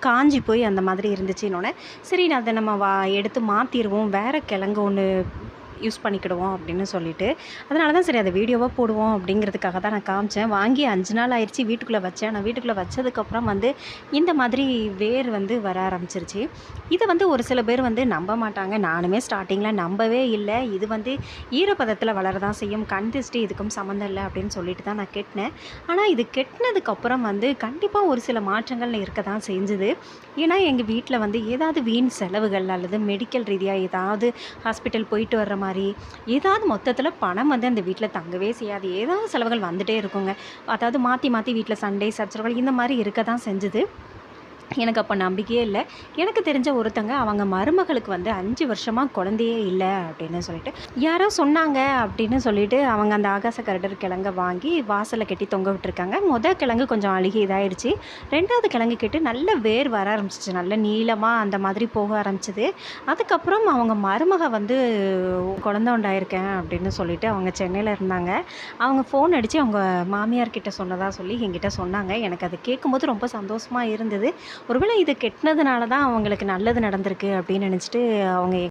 காஞ்சி போய் அந்த மாதிரி இருந்துச்சுன்னொன்னே சரி நான் அதை நம்ம வா எடுத்து மாற்றிடுவோம் வேறு கிழங்கு ஒன்று யூஸ் பண்ணிக்கிடுவோம் அப்படின்னு சொல்லிட்டு. அதனால தான் சரி அதை வீடியோவாக போடுவோம் அப்படிங்கிறதுக்காக தான் நான் காமிச்சேன். வாங்கி அஞ்சு நாள் ஆயிடுச்சு வீட்டுக்குள்ளே வச்சேன். நான் வீட்டுக்குள்ளே வச்சதுக்கப்புறம் வந்து இந்த மாதிரி வேர் வந்து வர ஆரம்பிச்சிருச்சு. இதை வந்து ஒரு சில பேர் வந்து நம்ப மாட்டாங்க. நானுமே ஸ்டார்டிங்கில் நம்பவே இல்லை. இது வந்து ஈரப்பதத்தில் வளரதான் செய்யும். கண் திருஷ்டி இதுக்கும் சம்மந்தம் இல்லை அப்படின்னு சொல்லிட்டு தான் நான் கெட்டினேன். ஆனால் இது கெட்டினதுக்கப்புறம் வந்து கண்டிப்பாக ஒரு சில மாற்றங்கள் இருக்க தான் செஞ்சுது. ஏன்னா எங்கள் வீட்டில் வந்து ஏதாவது வீண் செலவுகள் அல்லது மெடிக்கல் ரீதியாக ஏதாவது ஹாஸ்பிட்டல் போயிட்டு வர்ற மாதிரி ஏதாவது மொத்தத்தில் பணம் வந்து அந்த வீட்டில் தங்கவே செய்யாது. ஏதாவது செலவுகள் வந்துகிட்டே இருக்குங்க. அதாவது மாற்றி மாற்றி வீட்டில் சண்டே சச்சரவுகள் இந்த மாதிரி இருக்க தான் செஞ்சுது. எனக்கு அப்போ நம்பிக்கையே இல்லை. எனக்கு தெரிஞ்ச ஒருத்தங்க அவங்க மருமகளுக்கு வந்து அஞ்சு வருஷமாக குழந்தையே இல்லை அப்படின்னு சொல்லிட்டு யாரோ சொன்னாங்க? அப்படின்னு சொல்லிட்டு அவங்க அந்த ஆகாச கரடர் கிழங்க வாங்கி வாசலை கட்டி தொங்க விட்டுருக்காங்க. மொதல் கிழங்கு கொஞ்சம் அழுகி இதாயிடுச்சு. ரெண்டாவது கிழங்கு கிட்ட நல்ல வேர் வர ஆரம்பிச்சிச்சு. நல்ல நீளமாக அந்த மாதிரி போக ஆரம்பிச்சது. அதுக்கப்புறம் அவங்க மருமக வந்து குழந்த உண்டாயிருக்கேன் அப்படின்னு சொல்லிட்டு அவங்க சென்னையில் இருந்தாங்க. அவங்க ஃபோன் அடித்து அவங்க மாமியார்கிட்ட சொன்னதாக சொல்லி என்கிட்ட சொன்னாங்க. எனக்கு அது கேட்கும்போது ரொம்ப சந்தோஷமாக இருந்தது. ஒருவேளை இது கெட்டினதுனால தான் அவங்களுக்கு நல்லது நடந்திருக்கு அப்படின்னு நினச்சிட்டு அவங்க